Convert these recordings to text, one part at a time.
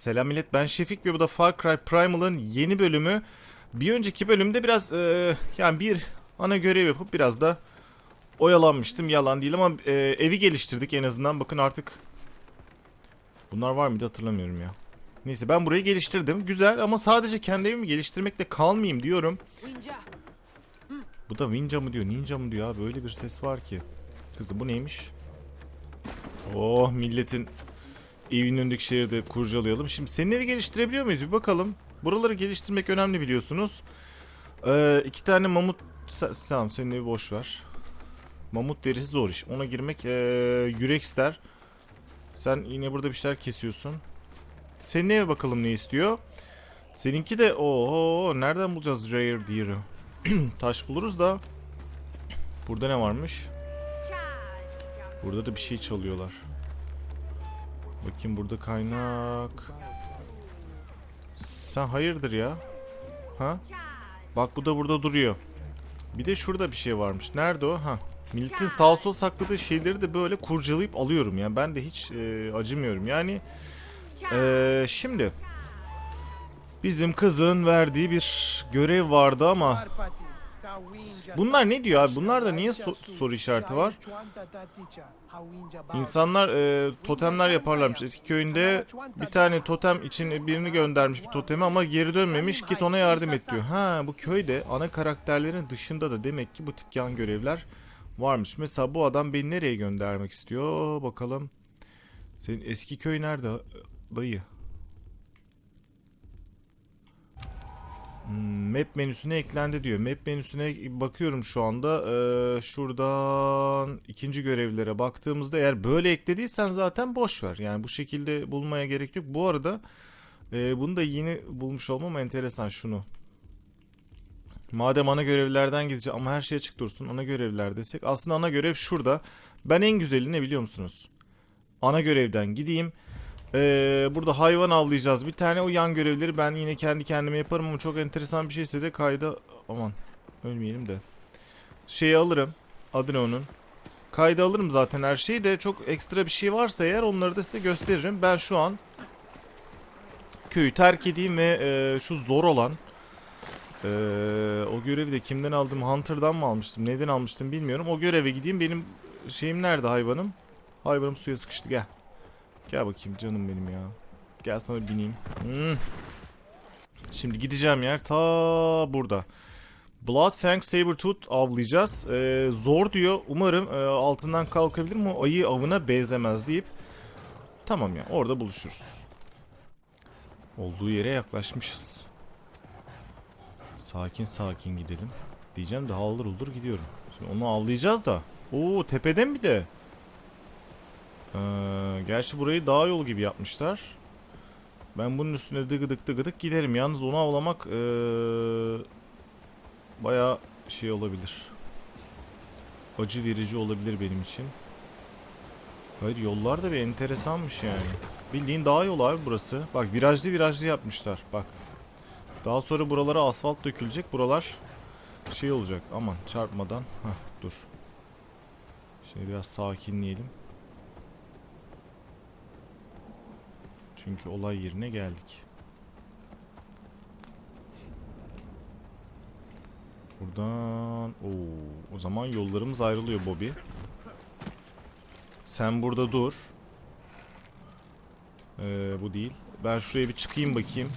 Selam millet ben Şefik ve bu da Far Cry Primal'ın yeni bölümü. Bir önceki bölümde biraz e, yani bir ana görev yapıp biraz da oyalanmıştım. Yalan değil ama e, evi geliştirdik en azından. Bakın artık bunlar var mıydı hatırlamıyorum ya. Neyse ben burayı geliştirdim. Güzel ama sadece kendi evimi geliştirmekle kalmayayım diyorum. Bu da Ninja mı diyor, Ninja mı diyor abi öyle bir ses var ki. Kızım bu neymiş? Oh milletin evinin önündeki şehri de kurcalayalım. Şimdi senin evi geliştirebiliyor muyuz bir bakalım. Buraları geliştirmek önemli biliyorsunuz. Ee, iki tane mamut... Tamam senin evi boş ver. Mamut derisi zor iş. Ona girmek ee, yürek ister. Sen yine burada bir şeyler kesiyorsun. Senin eve bakalım ne istiyor. Seninki de oho nereden bulacağız rare deer'ı? Taş buluruz da. Burada ne varmış? Burada da bir şey çalıyorlar. Bakayım burada kaynak. Sen hayırdır ya? Ha? Bak bu da burada duruyor. Bir de şurada bir şey varmış. Nerede o? Ha. Milletin sağ sol sakladığı şeyleri de böyle kurcalayıp alıyorum ya. Ben de hiç e, acımıyorum. Yani e, şimdi bizim kızın verdiği bir görev vardı ama Bunlar ne diyor abi? Bunlarda niye so- soru işareti var? İnsanlar e, totemler yaparlarmış eski köyünde. Bir tane totem için birini göndermiş bir totemi ama geri dönmemiş. Git ona yardım et diyor. Ha bu köyde ana karakterlerin dışında da demek ki bu tip yan görevler varmış. Mesela bu adam beni nereye göndermek istiyor? Bakalım. Senin eski köy nerede dayı? Hmm, Map menüsüne eklendi diyor. Map menüsüne bakıyorum şu anda. Ee, şuradan ikinci görevlere baktığımızda eğer böyle eklediysen zaten boş ver. Yani bu şekilde bulmaya gerek yok. Bu arada e, bunu da yeni bulmuş olmam enteresan şunu. Madem ana görevlerden gideceğim ama her şey açık dursun. Ana görevler desek. Aslında ana görev şurada. Ben en güzeli ne biliyor musunuz? Ana görevden gideyim. Ee, burada hayvan avlayacağız. Bir tane o yan görevleri ben yine kendi kendime yaparım ama çok enteresan bir şeyse de kayda aman ölmeyelim de. Şeyi alırım. Adı ne onun? Kayda alırım zaten her şeyi de çok ekstra bir şey varsa eğer onları da size gösteririm. Ben şu an köyü terk edeyim ve e, şu zor olan e, o görevi de kimden aldım? Hunter'dan mı almıştım? Neden almıştım bilmiyorum. O göreve gideyim. Benim şeyim nerede hayvanım? Hayvanım suya sıkıştı gel. Gel bakayım canım benim ya. Gel sana bineyim. Hmm. Şimdi gideceğim yer ta burada. Bloodfang Sabertooth avlayacağız. Ee, zor diyor. Umarım e, altından kalkabilir mi? Ayı avına benzemez deyip. Tamam ya orada buluşuruz. Olduğu yere yaklaşmışız. Sakin sakin gidelim. Diyeceğim de haldır uldur gidiyorum. Şimdi onu avlayacağız da. Oo tepeden bir de. Ee, gerçi burayı dağ yolu gibi yapmışlar. Ben bunun üstüne dıgıdık dıgıdık giderim. Yalnız onu avlamak ee, baya şey olabilir. Acı verici olabilir benim için. Hayır yollar da bir enteresanmış yani. Bildiğin dağ yolu abi burası. Bak virajlı virajlı yapmışlar. Bak. Daha sonra buralara asfalt dökülecek. Buralar şey olacak. Aman çarpmadan. Hah dur. Şimdi biraz sakinleyelim. Çünkü olay yerine geldik. Buradan... Oo, o zaman yollarımız ayrılıyor Bobby. Sen burada dur. Ee, bu değil. Ben şuraya bir çıkayım bakayım.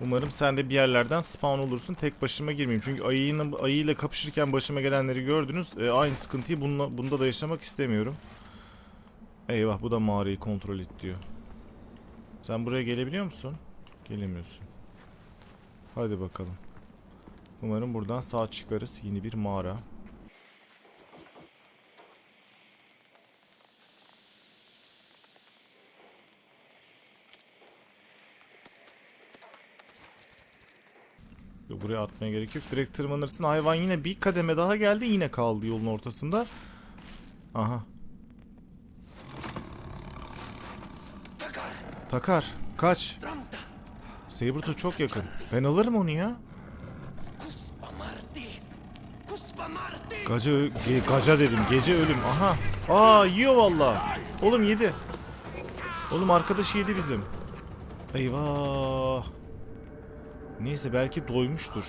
Umarım sen de bir yerlerden spawn olursun. Tek başıma girmeyeyim. Çünkü ayıyla, ayıyla kapışırken başıma gelenleri gördünüz. Ee, aynı sıkıntıyı bununla, bunda da yaşamak istemiyorum. Eyvah bu da mağarayı kontrol et diyor. Sen buraya gelebiliyor musun? Gelemiyorsun. Hadi bakalım. Umarım buradan sağ çıkarız. Yeni bir mağara. Buraya atmaya gerek yok. Direkt tırmanırsın. Hayvan yine bir kademe daha geldi. Yine kaldı yolun ortasında. Aha. Takar. Kaç. Sabertooth çok yakın. Ben alırım onu ya. Gaca, ge- gaca dedim. Gece ölüm. Aha. Aa yiyor valla. Oğlum yedi. Oğlum arkadaşı yedi bizim. Eyvah. Neyse belki doymuştur.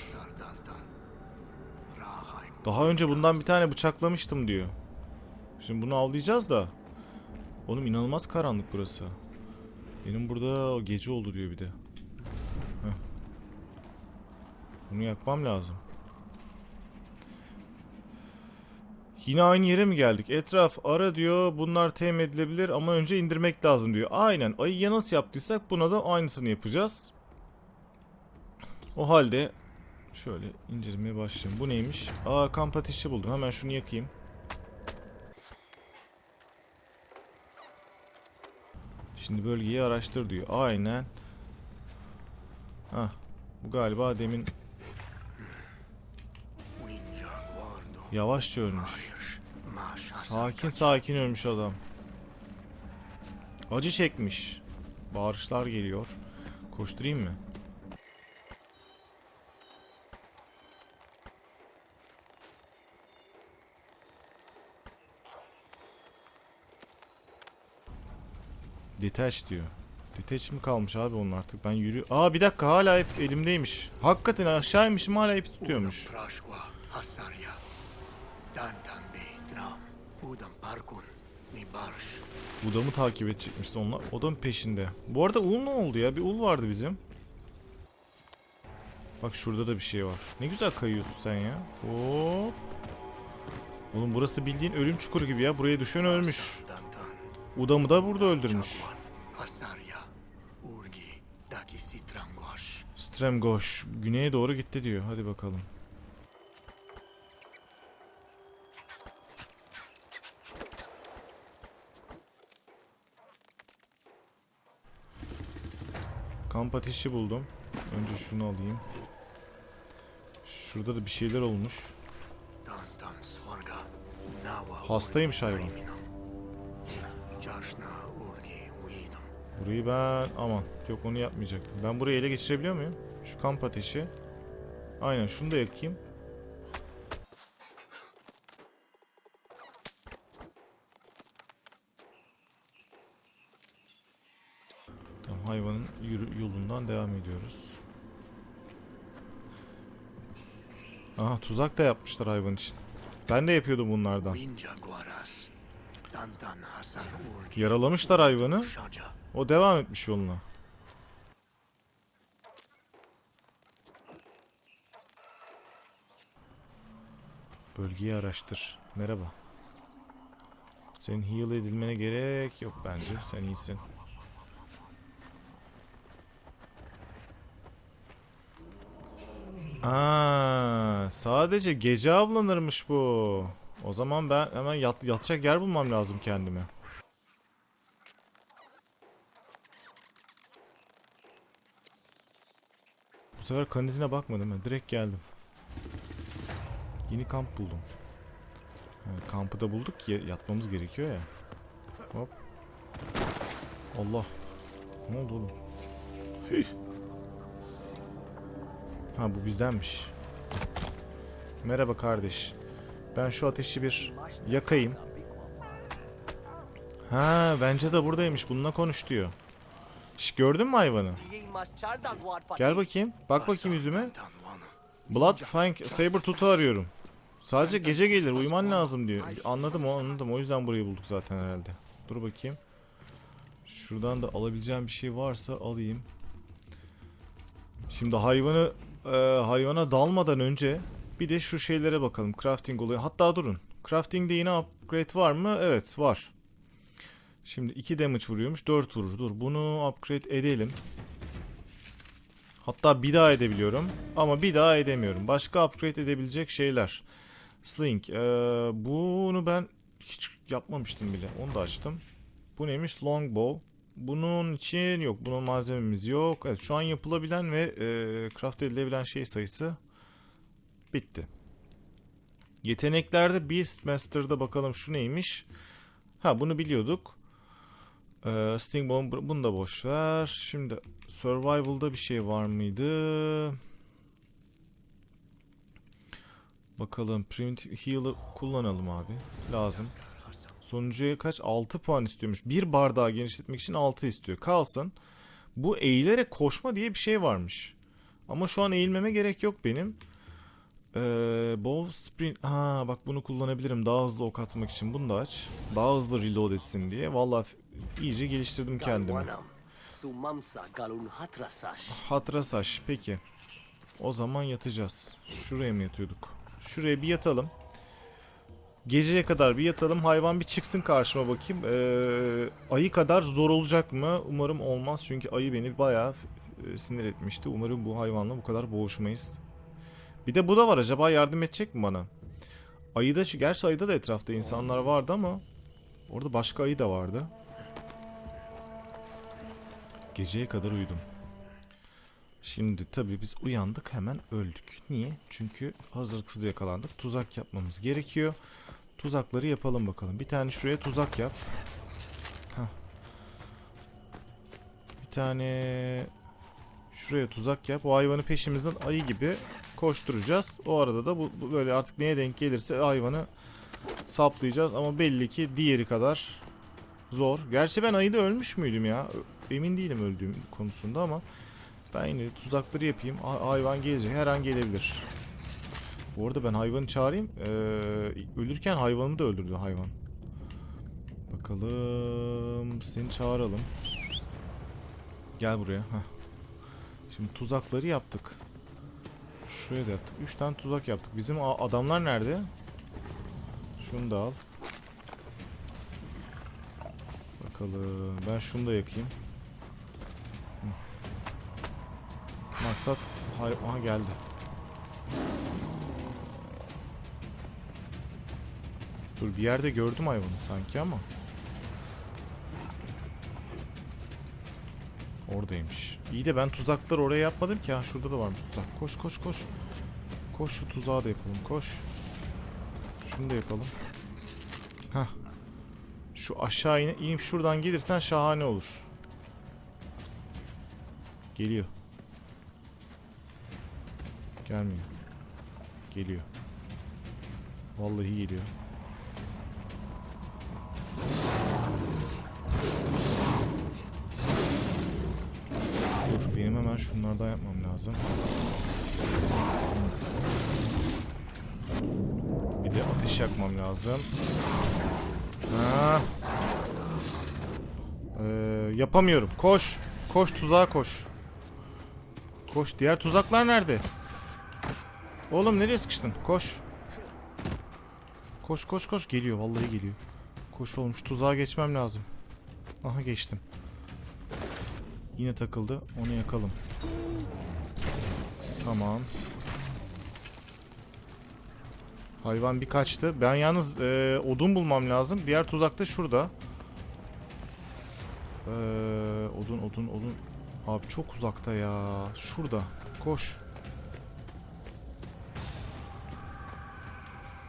Daha önce bundan bir tane bıçaklamıştım diyor. Şimdi bunu avlayacağız da. Oğlum inanılmaz karanlık burası. Benim burada gece oldu diyor bir de. Heh. Bunu yakmam lazım. Yine aynı yere mi geldik? Etraf ara diyor. Bunlar temin edilebilir ama önce indirmek lazım diyor. Aynen. Ayıya nasıl yaptıysak buna da aynısını yapacağız. O halde şöyle incelemeye başlayayım. Bu neymiş? Aa kamp ateşi buldum. Hemen şunu yakayım. Şimdi bölgeyi araştır diyor. Aynen. Hah. Bu galiba demin yavaşça ölmüş. Sakin sakin ölmüş adam. Acı çekmiş. Bağırışlar geliyor. Koşturayım mı? Detach diyor. Detach mi kalmış abi onun artık? Ben yürü... Aa bir dakika hala ip elimdeymiş. Hakikaten aşağıymışım hala ipi tutuyormuş. Prashwa, Hasarya, Dantan Bey, Dram, Udam Parkun, Nibarş. Udam'ı takip edecekmiş onlar. Odam peşinde. Bu arada Ul ne oldu ya? Bir Ul vardı bizim. Bak şurada da bir şey var. Ne güzel kayıyorsun sen ya. Hop. Oğlum burası bildiğin ölüm çukuru gibi ya. Buraya düşen ölmüş. Udam'ı da burada öldürmüş. Stremgoş güneye doğru gitti diyor. Hadi bakalım. Kamp ateşi buldum. Önce şunu alayım. Şurada da bir şeyler olmuş. Hastaymış hayvan. Burayı ben aman yok onu yapmayacaktım. Ben burayı ele geçirebiliyor muyum? Şu kamp ateşi. Aynen şunu da yakayım. Tamam hayvanın yolundan devam ediyoruz. Aha tuzak da yapmışlar hayvan için. Ben de yapıyordum bunlardan. Yaralamışlar hayvanı. O devam etmiş yoluna. Bölgeyi araştır. Merhaba. Senin heal edilmene gerek yok bence. Sen iyisin. Aa, sadece gece avlanırmış bu. O zaman ben hemen yat, yatacak yer bulmam lazım kendime. Sefer kan izine bakmadım. Direkt geldim. Yeni kamp buldum. Ha, kampı da bulduk ki yatmamız gerekiyor ya. Hop. Allah. Ne oldu oğlum? Hüh. Ha bu bizdenmiş. Merhaba kardeş. Ben şu ateşi bir yakayım. Ha bence de buradaymış. Bununla konuş diyor. Şş, gördün mü hayvanı? Gel bakayım. Bak bakayım yüzüme. Dantan Wana. Blood Fang Saber Tooth'u arıyorum. Sadece gece gelir uyuman lazım diyor. Anladım o anladım o yüzden burayı bulduk zaten herhalde. Dur bakayım. Şuradan da alabileceğim bir şey varsa alayım. Şimdi hayvanı e, hayvana dalmadan önce bir de şu şeylere bakalım. Crafting oluyor. Hatta durun. Crafting'de yine upgrade var mı? Evet var. Şimdi 2 damage vuruyormuş. 4 vurur. Dur bunu upgrade edelim. Hatta bir daha edebiliyorum. Ama bir daha edemiyorum. Başka upgrade edebilecek şeyler. Sling. Ee, bunu ben hiç yapmamıştım bile. Onu da açtım. Bu neymiş? Longbow. Bunun için yok. Bunun malzememiz yok. Evet şu an yapılabilen ve e, craft edilebilen şey sayısı bitti. Yeteneklerde Beast Master'da bakalım şu neymiş. Ha bunu biliyorduk. Ee, Sting Bomb bunu da boş ver. Şimdi Survival'da bir şey var mıydı? Bakalım Primitive Heal'ı kullanalım abi. Lazım. Sonucuya kaç? 6 puan istiyormuş. Bir bardağı genişletmek için 6 istiyor. Kalsın. Bu eğilerek koşma diye bir şey varmış. Ama şu an eğilmeme gerek yok benim. Ee, bow sprint. Ha bak bunu kullanabilirim daha hızlı ok atmak için. Bunu da aç. Daha hızlı reload etsin diye. Vallahi f- iyice geliştirdim kendimi. Hatrasaş peki. O zaman yatacağız. Şuraya mı yatıyorduk? Şuraya bir yatalım. Geceye kadar bir yatalım. Hayvan bir çıksın karşıma bakayım. Ee, ayı kadar zor olacak mı? Umarım olmaz. Çünkü ayı beni bayağı e, sinir etmişti. Umarım bu hayvanla bu kadar boğuşmayız. Bir de bu da var. Acaba yardım edecek mi bana? Ayıda, gerçi ayıda da etrafta insanlar vardı ama orada başka ayı da vardı. Geceye kadar uyudum. Şimdi tabii biz uyandık hemen öldük. Niye? Çünkü hazırlıksız yakalandık. Tuzak yapmamız gerekiyor. Tuzakları yapalım bakalım. Bir tane şuraya tuzak yap. Hah. Bir tane şuraya tuzak yap. O hayvanı peşimizden ayı gibi koşturacağız. O arada da bu, bu böyle artık neye denk gelirse hayvanı saplayacağız. Ama belli ki diğeri kadar zor. Gerçi ben ayıda ölmüş müydüm ya? Emin değilim öldüğüm konusunda ama ben yine tuzakları yapayım. Ha- hayvan gelecek. Her an gelebilir. Bu arada ben hayvanı çağırayım. Ee, ölürken hayvanımı da öldürdü hayvan. Bakalım. Seni çağıralım. Gel buraya. Heh. Şimdi tuzakları yaptık. Şuraya da yaptık. 3 tane tuzak yaptık. Bizim adamlar nerede? Şunu da al. Bakalım. Ben şunu da yakayım. Hı. Maksat hay aha geldi. Dur bir yerde gördüm hayvanı sanki ama. Oradaymış. İyi de ben tuzakları oraya yapmadım ki. Ha şurada da varmış tuzak. Koş koş koş. Koş şu tuzağı da yapalım. Koş. Şunu da yapalım. Hah. Şu aşağı in inip şuradan gelirsen şahane olur. Geliyor. Gelmiyor. Geliyor. Vallahi geliyor. Dur benim hemen şunlardan yapmam lazım. Bir de ateş yakmam lazım. Ha. Ee, yapamıyorum. Koş. Koş tuzağa koş. Koş. Diğer tuzaklar nerede? Oğlum nereye sıkıştın? Koş. Koş koş koş. Geliyor. Vallahi geliyor. Koş şu tuzağa geçmem lazım. Aha geçtim. Yine takıldı. Onu yakalım. Tamam. Hayvan bir kaçtı. Ben yalnız e, odun bulmam lazım. Diğer tuzak da şurada. Ee, odun odun odun. Abi çok uzakta ya. Şurada. Koş.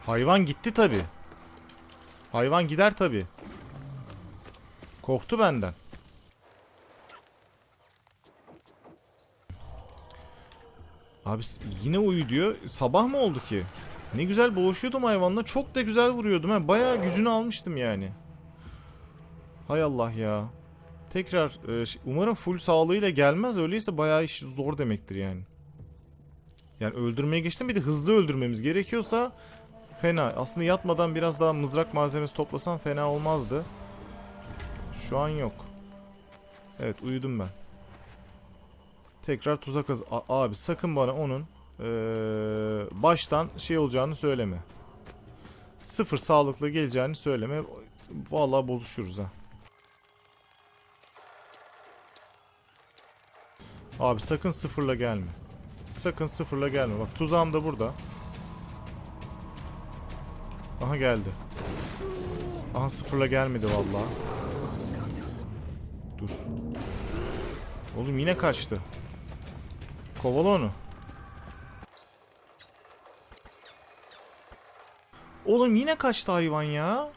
Hayvan gitti tabi. Hayvan gider tabi. Korktu benden. Abi yine uyu diyor. Sabah mı oldu ki? Ne güzel boğuşuyordum hayvanla. Çok da güzel vuruyordum. Ha. Bayağı gücünü almıştım yani. Hay Allah ya. Tekrar e, umarım full sağlığıyla gelmez. Öyleyse bayağı iş zor demektir yani. Yani öldürmeye geçtim bir de hızlı öldürmemiz gerekiyorsa fena. Aslında yatmadan biraz daha mızrak malzemesi toplasam fena olmazdı. Şu an yok. Evet uyudum ben. Tekrar tuzak hız. A- abi sakın bana onun eee, baştan şey olacağını söyleme. Sıfır sağlıklı geleceğini söyleme. Vallahi bozuşuruz ha. Abi sakın sıfırla gelme. Sakın sıfırla gelme. Bak tuzağım da burada. Aha geldi. Aha sıfırla gelmedi vallahi. Dur. Oğlum yine kaçtı. Kovala onu. Oğlum yine kaçtı hayvan ya.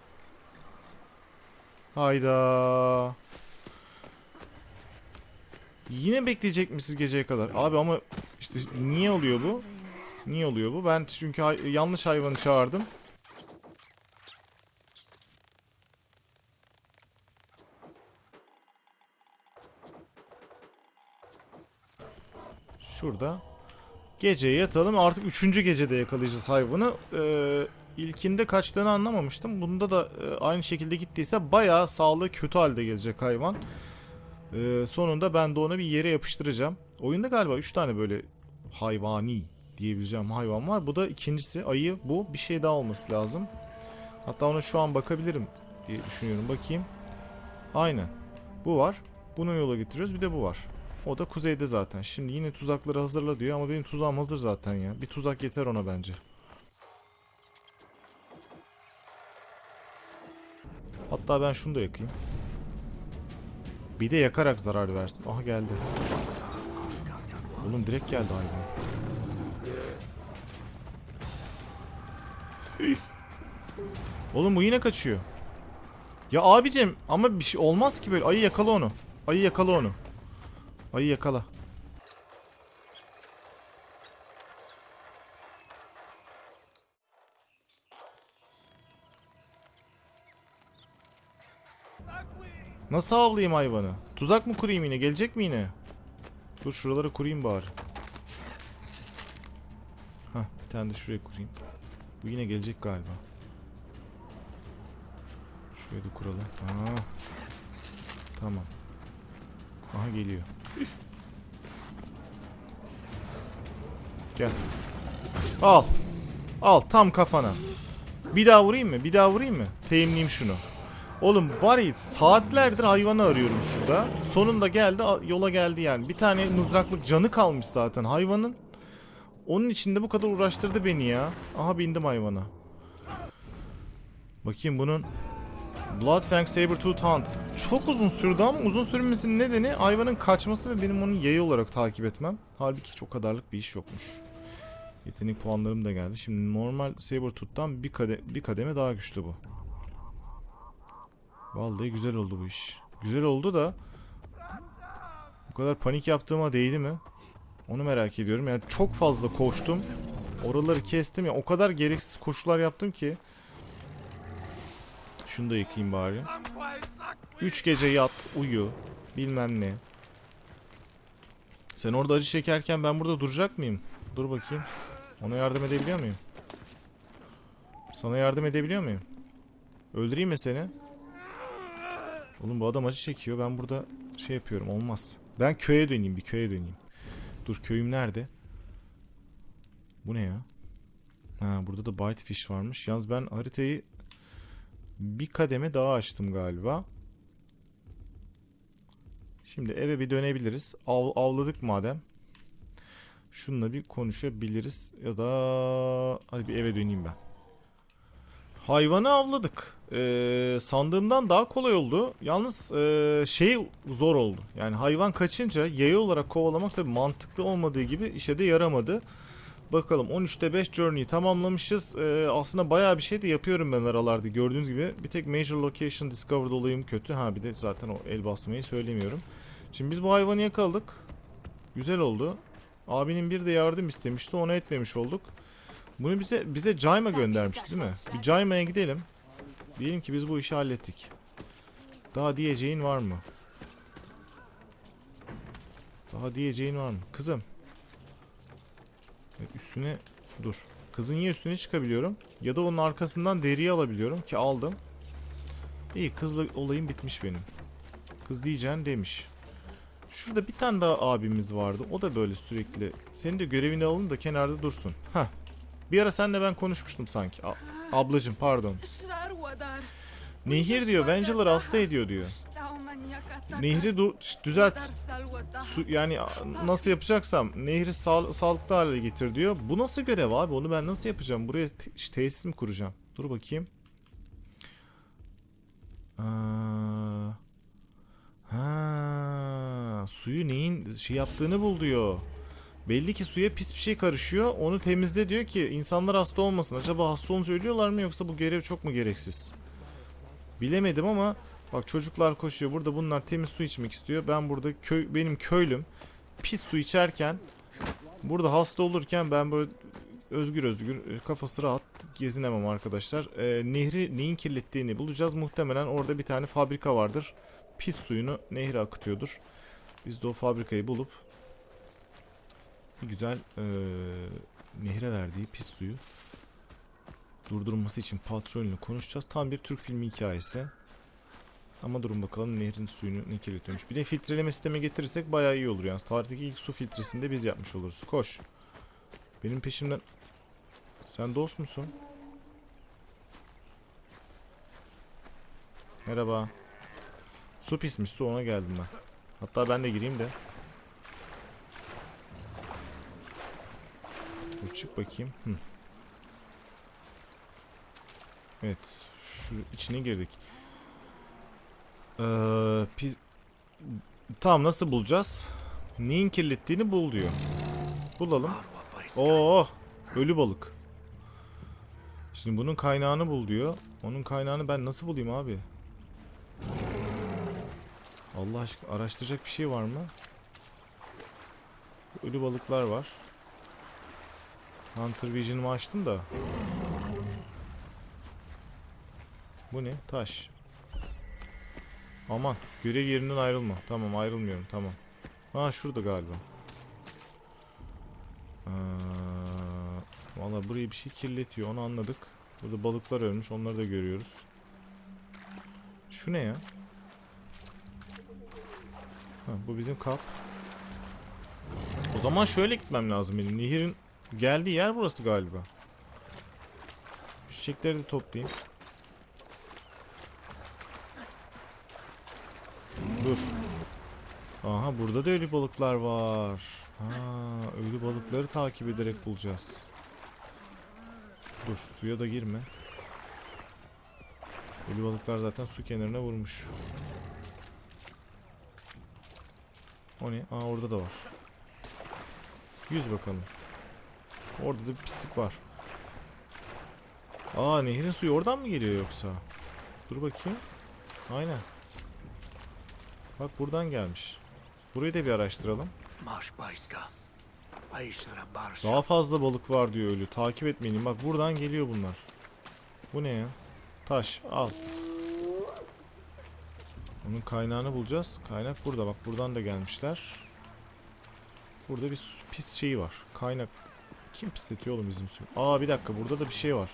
Hayda. Yine bekleyecek misiniz geceye kadar? Abi ama işte niye oluyor bu? Niye oluyor bu? Ben çünkü hay- yanlış hayvanı çağırdım. Şurada. Geceye yatalım. Artık üçüncü gecede yakalayacağız hayvanı. Ee, ilkinde kaçtığını anlamamıştım. Bunda da e, aynı şekilde gittiyse bayağı sağlığı kötü halde gelecek hayvan. Ee, sonunda ben de onu bir yere yapıştıracağım. Oyunda galiba 3 tane böyle hayvani diyebileceğim hayvan var. Bu da ikincisi. Ayı bu. Bir şey daha olması lazım. Hatta ona şu an bakabilirim diye düşünüyorum. Bakayım. Aynen. Bu var. Bunu yola getiriyoruz. Bir de bu var. O da kuzeyde zaten. Şimdi yine tuzakları hazırla diyor ama benim tuzağım hazır zaten ya. Bir tuzak yeter ona bence. Hatta ben şunu da yakayım. Bir de yakarak zarar versin. Aha geldi. Oğlum direkt geldi hayvan. Oğlum bu yine kaçıyor. Ya abicim ama bir şey olmaz ki böyle. Ayı yakala onu. Ayı yakala onu. Ayı yakala. Nasıl avlayayım hayvanı? Tuzak mı kurayım yine? Gelecek mi yine? Dur şuraları kurayım bari. Hah bir tane de şuraya kurayım. Bu yine gelecek galiba. Şuraya da kuralım. Aa. Tamam. Aha geliyor. Gel. Al. Al tam kafana. Bir daha vurayım mı? Bir daha vurayım mı? Teyimleyeyim şunu. Oğlum ya saatlerdir hayvanı arıyorum şurada. Sonunda geldi yola geldi yani. Bir tane mızraklık canı kalmış zaten hayvanın. Onun içinde bu kadar uğraştırdı beni ya. Aha bindim hayvana. Bakayım bunun Bloodfang Sabertooth Hunt. Çok uzun sürdü ama uzun sürmesinin nedeni hayvanın kaçması ve benim onu yayı olarak takip etmem. Halbuki hiç o kadarlık bir iş yokmuş. Yetenek puanlarım da geldi. Şimdi normal Sabertooth'tan bir, kade bir kademe daha güçlü bu. Vallahi güzel oldu bu iş. Güzel oldu da bu kadar panik yaptığıma değdi mi? Onu merak ediyorum. Yani çok fazla koştum. Oraları kestim ya. O kadar gereksiz koşular yaptım ki. Şunu da yıkayayım bari. Üç gece yat, uyu. Bilmem ne. Sen orada acı çekerken ben burada duracak mıyım? Dur bakayım. Ona yardım edebiliyor muyum? Sana yardım edebiliyor muyum? Öldüreyim mi seni? Oğlum bu adam acı çekiyor. Ben burada şey yapıyorum. Olmaz. Ben köye döneyim. Bir köye döneyim. Dur köyüm nerede? Bu ne ya? Ha burada da bite fish varmış. Yalnız ben haritayı bir kademe daha açtım galiba. Şimdi eve bir dönebiliriz. Av, avladık madem. Şununla bir konuşabiliriz. Ya da hadi bir eve döneyim ben. Hayvanı avladık. Ee, sandığımdan daha kolay oldu. Yalnız ee, şey zor oldu. Yani hayvan kaçınca yayı olarak kovalamak tabii mantıklı olmadığı gibi işe de yaramadı. Bakalım 13'te 5 journey'i tamamlamışız. Ee, aslında bayağı bir şey de yapıyorum ben aralarda gördüğünüz gibi. Bir tek major location discovered olayım kötü. Ha bir de zaten o el basmayı söylemiyorum. Şimdi biz bu hayvanı yakaladık. Güzel oldu. Abinin bir de yardım istemişti. Ona etmemiş olduk. Bunu bize bize Cayma göndermişti değil mi? Bir Cayma'ya gidelim. Diyelim ki biz bu işi hallettik. Daha diyeceğin var mı? Daha diyeceğin var mı? Kızım. Evet, üstüne dur. Kızın ya üstüne çıkabiliyorum ya da onun arkasından deriyi alabiliyorum ki aldım. İyi kızla olayım bitmiş benim. Kız diyeceğin demiş. Şurada bir tane daha abimiz vardı. O da böyle sürekli. Senin de görevini alın da kenarda dursun. Hah. Bir ara senle ben konuşmuştum sanki. A- ablacım pardon. Nehir diyor. Vangelar hasta ediyor diyor. Nehri du- düzelt. Su, yani nasıl yapacaksam nehri sağ- sağlıklı hale getir diyor. Bu nasıl görev abi? Onu ben nasıl yapacağım? Buraya te- tesis mi kuracağım? Dur bakayım. Aa, ha, suyu neyin şey yaptığını bul diyor. Belli ki suya pis bir şey karışıyor. Onu temizle diyor ki insanlar hasta olmasın. Acaba hasta olunca ölüyorlar mı yoksa bu görev çok mu gereksiz? Bilemedim ama bak çocuklar koşuyor. Burada bunlar temiz su içmek istiyor. Ben burada köy benim köylüm pis su içerken burada hasta olurken ben böyle özgür özgür e, kafası rahat gezinemem arkadaşlar. Ee, nehri neyin kirlettiğini bulacağız. Muhtemelen orada bir tane fabrika vardır. Pis suyunu nehre akıtıyordur. Biz de o fabrikayı bulup bir güzel eee, nehre verdiği pis suyu durdurulması için patronuyla konuşacağız. Tam bir Türk filmi hikayesi. Ama durun bakalım nehrin suyunu ne kirletiyormuş. Bir de filtreleme sistemi getirirsek bayağı iyi olur yani. Tarihteki ilk su filtresini de biz yapmış oluruz. Koş. Benim peşimden... Sen dost musun? Merhaba. Su pismiş su ona geldim ben. Hatta ben de gireyim de. Dur çık bakayım. Hı. Evet. Şu içine girdik. Ee, pi- Tamam nasıl bulacağız? Neyin kirlettiğini bul diyor. Bulalım. Oo, ölü balık. Şimdi bunun kaynağını bul diyor. Onun kaynağını ben nasıl bulayım abi? Allah aşkına araştıracak bir şey var mı? Ölü balıklar var. Hunter Vision'ımı açtım da. Bu ne? Taş. Aman görev yerinden ayrılma. Tamam ayrılmıyorum tamam. Ha şurada galiba. Ee, Valla burayı bir şey kirletiyor onu anladık. Burada balıklar ölmüş onları da görüyoruz. Şu ne ya? Ha, bu bizim kap. O zaman şöyle gitmem lazım benim. Nehir'in geldiği yer burası galiba. Çiçekleri de toplayayım. Dur. Aha burada da ölü balıklar var. Ha, ölü balıkları takip ederek bulacağız. Dur suya da girme. Ölü balıklar zaten su kenarına vurmuş. O ne? Aa orada da var. Yüz bakalım. Orada da bir pislik var. Aa nehrin suyu oradan mı geliyor yoksa? Dur bakayım. Aynen. Bak buradan gelmiş. Burayı da bir araştıralım. Daha fazla balık var diyor ölü. Takip etmeyin. Bak buradan geliyor bunlar. Bu ne ya? Taş al. Onun kaynağını bulacağız. Kaynak burada. Bak buradan da gelmişler. Burada bir pis şeyi var. Kaynak. Kim pisletiyor oğlum bizim suyu? Aa bir dakika burada da bir şey var.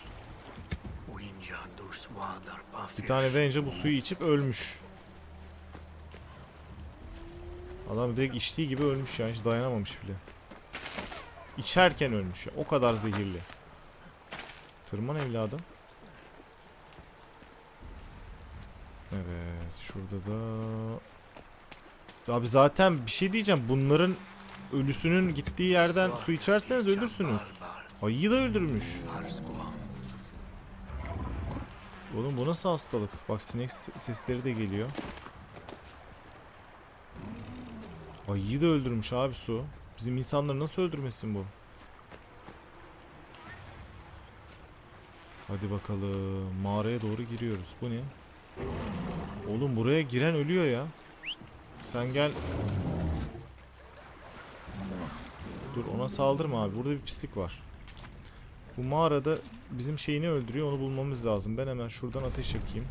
Bir tane ranger bu suyu içip ölmüş. Adam direkt içtiği gibi ölmüş ya. Hiç dayanamamış bile. İçerken ölmüş ya. O kadar zehirli. Tırman evladım. Evet. Şurada da... Abi zaten bir şey diyeceğim. Bunların ölüsünün gittiği yerden su içerseniz ölürsünüz. Ayıyı da öldürmüş. Oğlum bu nasıl hastalık? Bak sinek se- sesleri de geliyor. Ayıyı da öldürmüş abi su. Bizim insanları nasıl öldürmesin bu? Hadi bakalım. Mağaraya doğru giriyoruz. Bu ne? Oğlum buraya giren ölüyor ya. Sen gel. Dur ona saldırma abi. Burada bir pislik var. Bu mağarada bizim şeyini öldürüyor onu bulmamız lazım. Ben hemen şuradan ateş yakayım.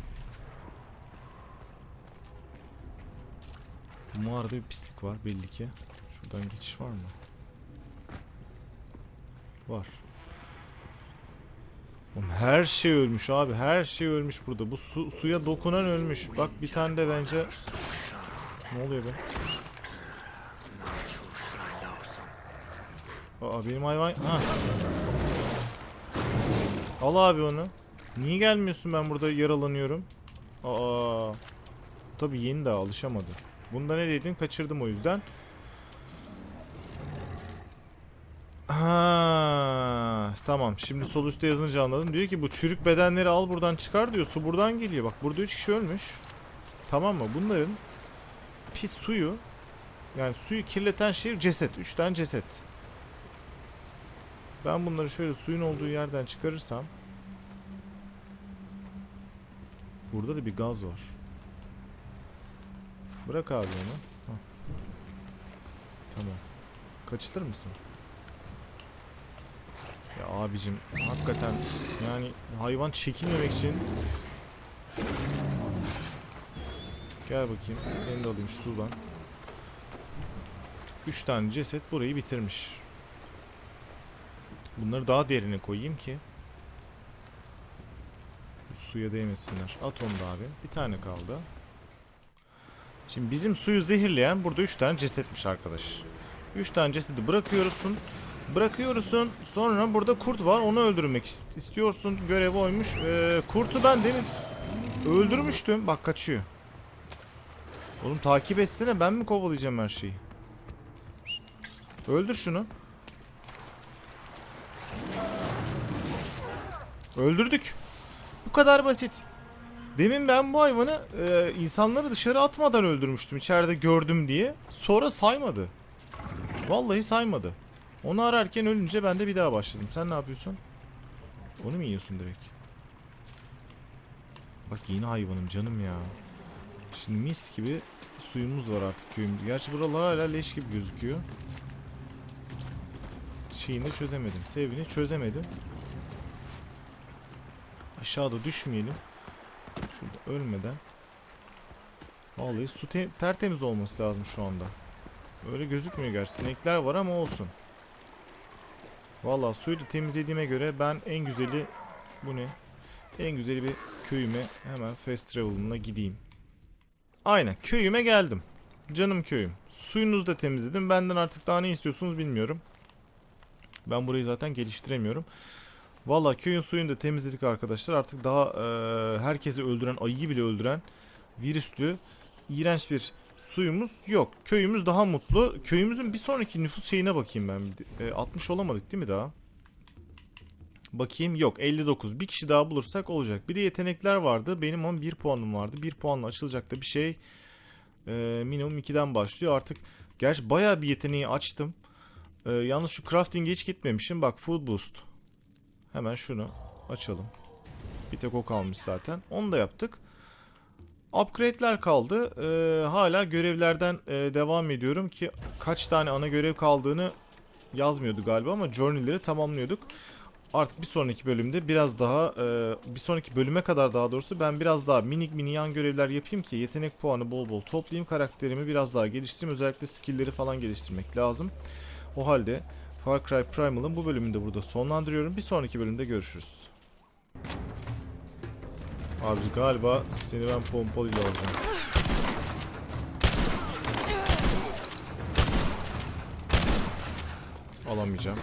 Mağarada bir pislik var belli ki. Şuradan geçiş var mı? Var. Oğlum her şey ölmüş abi. Her şey ölmüş burada. Bu su, suya dokunan ölmüş. Bak bir tane de bence... Ne oluyor be? Aa benim hayvan... Ha. Al abi onu. Niye gelmiyorsun ben burada yaralanıyorum? Aa. Tabii yeni daha alışamadı. Bunda ne dedin? Kaçırdım o yüzden. Ha, tamam. Şimdi sol üstte yazınca anladım. Diyor ki bu çürük bedenleri al buradan çıkar diyor. Su buradan geliyor. Bak burada 3 kişi ölmüş. Tamam mı? Bunların pis suyu yani suyu kirleten şey ceset. 3 tane ceset. Ben bunları şöyle suyun olduğu yerden çıkarırsam Burada da bir gaz var. Bırak abi onu. Hah. Tamam. Kaçılır mısın? Ya abicim hakikaten yani hayvan çekilmemek için Gel bakayım. Seni de alayım şu sudan. 3 tane ceset burayı bitirmiş. Bunları daha derine koyayım ki suya değmesinler. At onu da abi. Bir tane kaldı. Şimdi bizim suyu zehirleyen burada 3 tane cesetmiş arkadaş. 3 tane cesedi bırakıyorsun. Bırakıyorsun. Sonra burada kurt var. Onu öldürmek ist- istiyorsun. Görev oymuş. Ee, kurtu ben demin öldürmüştüm. Bak kaçıyor. Oğlum takip etsene. Ben mi kovalayacağım her şeyi? Öldür şunu. Öldürdük. Bu kadar basit. Demin ben bu hayvanı e, insanları dışarı atmadan öldürmüştüm içeride gördüm diye. Sonra saymadı. Vallahi saymadı. Onu ararken ölünce ben de bir daha başladım. Sen ne yapıyorsun? Onu mu yiyorsun direkt? Bak yine hayvanım canım ya. Şimdi mis gibi suyumuz var artık köyümüzde. Gerçi buralar hala leş gibi gözüküyor. Şeyini çözemedim. Sevini çözemedim. Aşağıda düşmeyelim. Şurada ölmeden. Vallahi su te- tertemiz olması lazım şu anda. Öyle gözükmüyor gerçi. Sinekler var ama olsun. Vallahi suyu da temizlediğime göre ben en güzeli bu ne? En güzeli bir köyüme hemen fast travel'ına gideyim. Aynen köyüme geldim. Canım köyüm. Suyunuzu da temizledim. Benden artık daha ne istiyorsunuz bilmiyorum. Ben burayı zaten geliştiremiyorum. Valla köyün suyunu da temizledik arkadaşlar. Artık daha e, herkesi öldüren, ayıyı bile öldüren virüslü, iğrenç bir suyumuz yok. Köyümüz daha mutlu. Köyümüzün bir sonraki nüfus şeyine bakayım ben. E, 60 olamadık değil mi daha? Bakayım yok 59. Bir kişi daha bulursak olacak. Bir de yetenekler vardı. Benim ama 1 puanım vardı. 1 puanla açılacak da bir şey e, minimum 2'den başlıyor. Artık gerçi bayağı bir yeteneği açtım. E, yalnız şu crafting'e hiç gitmemişim. Bak food boost. Hemen şunu açalım. Bir tek o kalmış zaten. Onu da yaptık. Upgrade'ler kaldı. Ee, hala görevlerden e, devam ediyorum ki kaç tane ana görev kaldığını yazmıyordu galiba ama journey'leri tamamlıyorduk. Artık bir sonraki bölümde biraz daha e, bir sonraki bölüme kadar daha doğrusu ben biraz daha minik mini yan görevler yapayım ki yetenek puanı bol bol toplayayım karakterimi biraz daha geliştireyim özellikle skill'leri falan geliştirmek lazım. O halde Far Cry Primal'ın bu bölümünü de burada sonlandırıyorum. Bir sonraki bölümde görüşürüz. Abi galiba seni ben pompalıyla alacağım. Alamayacağım.